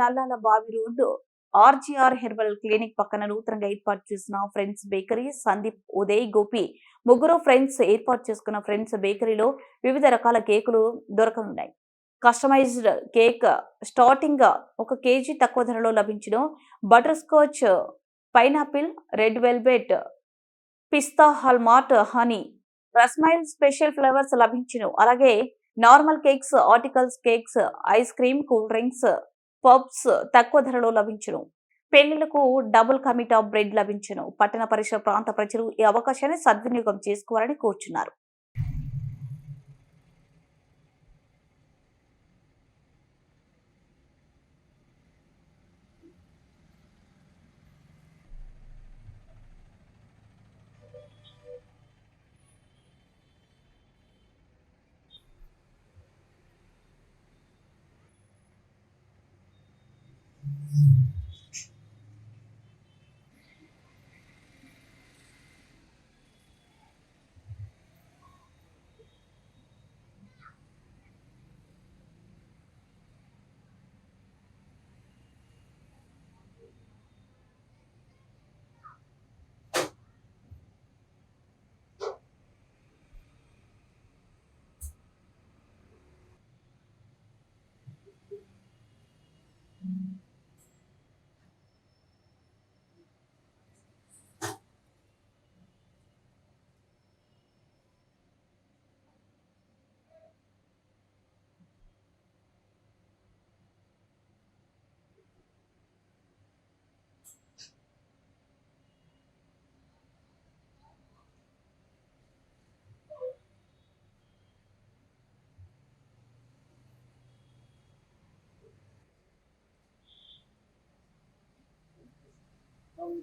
నల్లాల బావి road RGR herbal clinic పక్కన నూతనంగా ఏర్పాటు చేసిన ఫ్రెండ్స్ బేకరీ. సందీప్ ఉదయ్ గోపి ముగ్గురు ఫ్రెండ్స్ ఏర్పాటు చేసుకున్న ఫ్రెండ్స్ బేకరీలో వివిధ రకాల కేకులు దొరకనున్నాయి. కస్టమైజ్డ్ కేక్ స్టార్టింగ్ ఒక కేజీ తక్కువ ధరలో లభించిన butter scotch pineapple red velvet pista హల్మార్ట్ honey రస్మైల్ special flavours లభించిన అలాగే normal cakes articles cakes ice cream cool drinks puffs తక్కువ ధరలో లభించును. పెళ్ళిలకు డబుల్ కమిట్ ఆఫ్ బ్రెడ్ లభించను. పట్టణ పరిసర ప్రాంత ప్రజలు ఈ అవకాశాన్ని సద్వినియోగం చేసుకోవాలని కోరుచున్నారు. Um,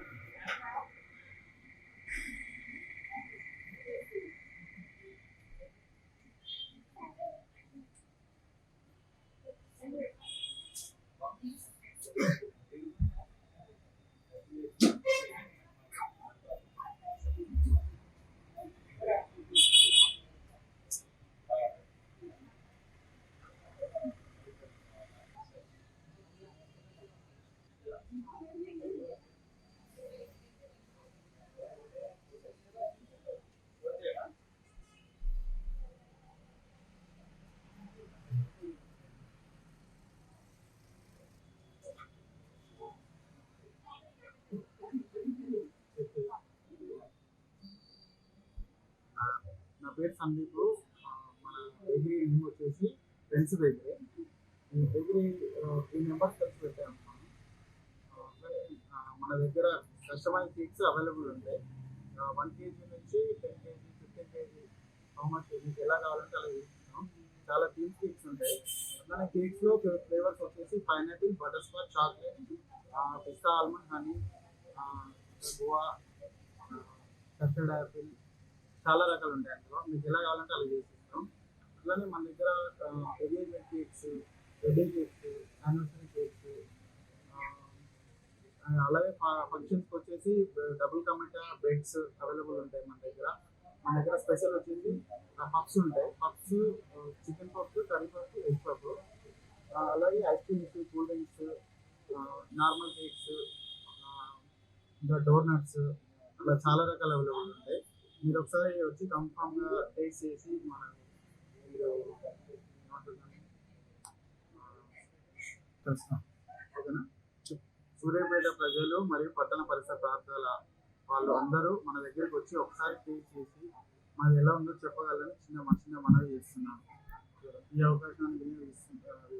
పేరు సందీప్ మన డిగ్రీ నేమ్ వచ్చేసి friends degree degree three members కలిసి పెట్టాము uh, uh, మన దగ్గర కస్టమైజ్ కేక్స్ అవైలబుల్ ఉంటాయి. Uh, వన్ కేజీ నుంచి ten KG fifteen KG how much మీకు ఎలా కావాలంటే అలా చేస్తున్నాం. చాలా థీమ్ కేక్స్ ఉంటాయి. మన కేక్స్లో ఫ్లేవర్స్ వచ్చేసి pineapple butter scotch chocolate pista almond honey Goa custard apple చాలా రకాలు ఉంటాయి అందులో. మీకు ఎలా కావాలంటే అలా చేసిస్తాం. అలానే మన దగ్గర engagement cakes wedding cakes anniversary cakes అలాగే ఫంక్షన్స్కి వచ్చేసి డబుల్ కమిటా బెడ్స్ అవైలబుల్ ఉంటాయి మన దగ్గర. మన దగ్గర స్పెషల్ వచ్చేసి పప్స్ ఉంటాయి. Puffs chicken puffs curry puffs egg puffs అలాగే ice creams cool drinks normal cakes ఇంకా డోర్నట్స్ అలా చాలా రకాల అవైలబుల్ ఉంటాయి. మీరు ఒకసారి వచ్చి కన్ఫామ్గా టేస్ట్ చేసి మన మీరు చేస్తాం ఓకేనా? సూర్యాపేట ప్రజలు మరియు పట్టణ పరిసర ప్రాంతాల వాళ్ళు అందరూ మన దగ్గరికి వచ్చి ఒకసారి టేస్ట్ చేసి మాది ఎలా ఉందో చెప్పగలని చిన్న చిన్న మనవి చేస్తున్నాను. ఈ అవకాశాన్ని వినియోగిస్తున్నారు